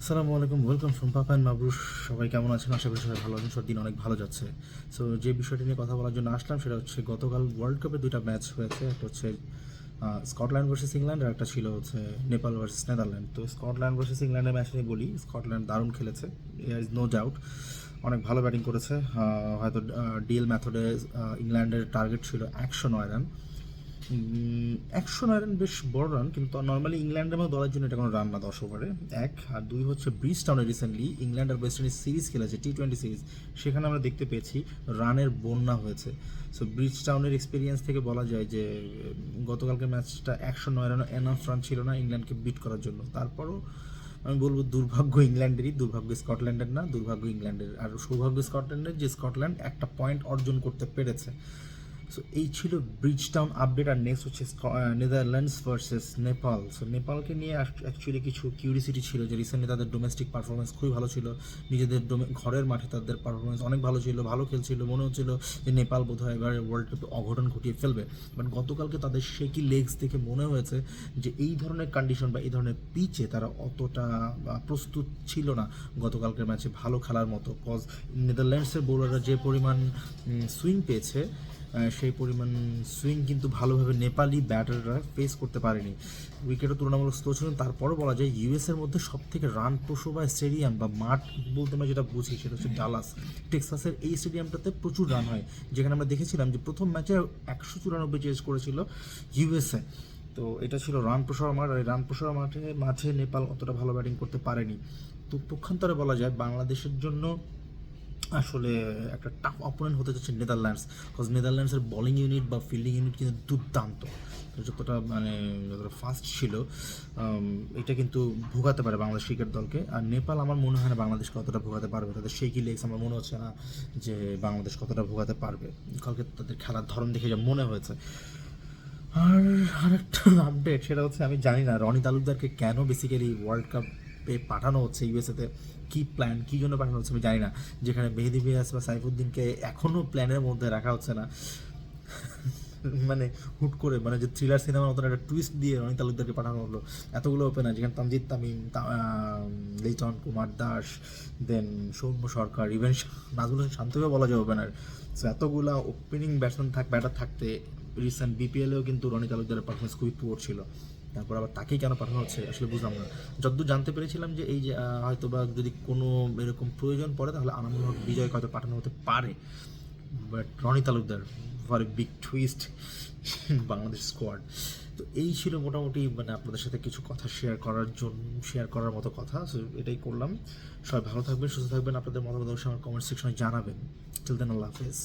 আসসালামু আলাইকুম welcome from papa and মাবরুশ সবাই কেমন আছেন? আশা করি সবাই ভালো আছেন। সব দিন অনেক ভালো যাচ্ছে। সো যে বিষয়টি নিয়ে কথা বলার জন্য আসলাম, সেটা হচ্ছে গতকাল ওয়ার্ল্ড কাপে দুইটা ম্যাচ হয়েছে। একটা হচ্ছে স্কটল্যান্ড ভার্সেস ইংল্যান্ড আর একটা ছিল হচ্ছে নেপাল ভার্সেস নেদারল্যান্ড তো স্কটল্যান্ড ভার্সেস ইংল্যান্ডের ম্যাচ নিয়ে বলি স্কটল্যান্ড দারুণ খেলেছে ইয়ার ইজ নো ডাউট অনেক ভালো ব্যাটিং করেছে। হয়তো ডিএল ম্যাথডে ইংল্যান্ডের টার্গেট ছিল একশো নয় রান একশো নয় রান বেশ বড় রান কিন্তু নর্মালি ইংল্যান্ডের মতো দলের জন্য এটা কোনো রান না, দশ ওভারে এক, আর দুই হচ্ছে ব্রিজ টাউনে রিসেন্টলি ইংল্যান্ড আর ওয়েস্ট ইন্ডিজ সিরিজ খেলেছে টি টোয়েন্টি সিরিজ সেখানে আমরা দেখতে পেয়েছি রানের বন্যা হয়েছে। সো ব্রিজ টাউনের এক্সপিরিয়েন্স থেকে বলা যায় যে গতকালকে ম্যাচটা একশো নয় রান এনাফ রান ছিল না ইংল্যান্ডকে বিট করার জন্য। তারপরও আমি বলব দুর্ভাগ্য ইংল্যান্ডেরই দুর্ভাগ্য স্কটল্যান্ডের না, দুর্ভাগ্য ইংল্যান্ডের আর সৌভাগ্য স্কটল্যান্ডের যে স্কটল্যান্ড একটা পয়েন্ট অর্জন করতে পেরেছে। সো এই ছিল ব্রিজ টাউন আপডেট আর নেক্সট হচ্ছে নেদারল্যান্ডস ভার্সেস নেপাল সো নেপালকে নিয়ে অ্যাকচুয়ালি কিছু কিউরিসিটি ছিল যে রিসেন্টলি তাদের ডোমেস্টিক পারফরমেন্স খুবই ভালো ছিল। নিজেদের ঘরের মাঠে তাদের পারফরমেন্স অনেক ভালো ছিল, ভালো খেলছিল। মনে হচ্ছিল যে নেপাল বোধহয় এবার ওয়ার্ল্ড কাপে অঘটন ঘটিয়ে ফেলবে। বাট গতকালকে তাদের শেকি লেগস দেখে মনে হয়েছে যে এই ধরনের কন্ডিশন বা এই ধরনের পিচে তারা অতটা প্রস্তুত ছিল না গতকালকের ম্যাচে ভালো খেলার মতো। কজ নেদারল্যান্ডসের বোলাররা যে পরিমাণ সুইং পেয়েছে সেই পরিমাণ সুইং কিন্তু ভালোভাবে নেপালি ব্যাটাররা ফেস করতে পারেনি। উইকেটও তুলনামূলক স্লো ছিল। তারপরও বলা যায় ইউএসের মধ্যে সব থেকে রান প্রসবা স্টেডিয়াম বা মাঠ বলতে আমরা যেটা বুঝি সেটা হচ্ছে ডালাস টেক্সাসের এই স্টেডিয়ামটাতে প্রচুর রান হয়। যেখানে আমরা দেখেছিলাম যে প্রথম ম্যাচে একশো চুরানব্বই চেস করেছিল ইউএসএ তো এটা ছিল রান প্রসার মাঠ আর রান প্রসার মাঠে মাঝে নেপাল অতটা ভালো ব্যাটিং করতে পারেনি। তো পক্ষান্তরে বলা যায় বাংলাদেশের জন্য আসলে একটা টাফ অপোনেন্ট হতে যাচ্ছে নেদারল্যান্ডস বিকজ নেদারল্যান্ডসের বোলিং ইউনিট বা ফিল্ডিং ইউনিট কিন্তু দুর্দান্ত। যতটা মানে যতটা ফাস্ট ছিল এটা কিন্তু ভোগাতে পারে বাংলাদেশ ক্রিকেট দলকে। আর নেপাল আমার মনে হয় না বাংলাদেশ কতটা ভোগাতে পারবে। তাদের সেই কি লেগস আমার মনে হচ্ছে না যে বাংলাদেশ কতটা ভোগাতে পারবে। কালকে তাদের খেলার ধরন দেখে যা মনে হয়েছে। আর আরেকটা আপডেট সেটা হচ্ছে আমি জানি না, রনি তালুকদারকে কেন বেসিক্যালি ওয়ার্ল্ড কাপে পাঠানো হচ্ছে ইউএসএতে? কি প্ল্যান কী জন্য পাঠানো হচ্ছে? আমি জানি না। যেখানে মেহেদি বিয়াস বা সাইফুদ্দিনকে এখনও প্ল্যানের মধ্যে রাখা হচ্ছে না। মানে হুট করে মানে যে থ্রিলার সিনেমার মতন একটা টুইস্ট দিয়ে রনি তালুকদারকে পাঠানো হলো। এতগুলো ওপেনার যেখানে তামজিদ তামিম লিটন কুমার দাস দেন সৌম্য সরকার ইভেন নাজমুল হোসেন শান্তকে বলা যায় ওপেনার সো এতগুলা ওপেনিং ব্যাটসম্যান থাক ব্যাটার থাকতে রিসেন্ট বিপিএলেও কিন্তু রনি তালুকদারের পারফরমেন্স খুবই পুয়ার ছিল। তারপর আবার তাকেই কেন পাঠানো হচ্ছে আসলে বুঝলাম না। যতদূর জানতে পেরেছিলাম যে এই যে হয়তো বা যদি কোনো এরকম প্রয়োজন পড়ে তাহলে আনামুল হক বিজয় হয়তো পাঠানো হতে পারে। But Rony Talukdar for a big twist Bangladesh squad তো এই ছিল মোটামুটি মানে আপনাদের সাথে কিছু কথা শেয়ার করার জন্য শেয়ার করার মতো কথা সো এটাই করলাম। সবাই ভালো থাকবেন, সুস্থ থাকবেন, আপনাদের মতামত অবশ্যই আমার কমেন্ট সেকশনে জানাবেন। চিলতেন আল্লাহ হাফেজ।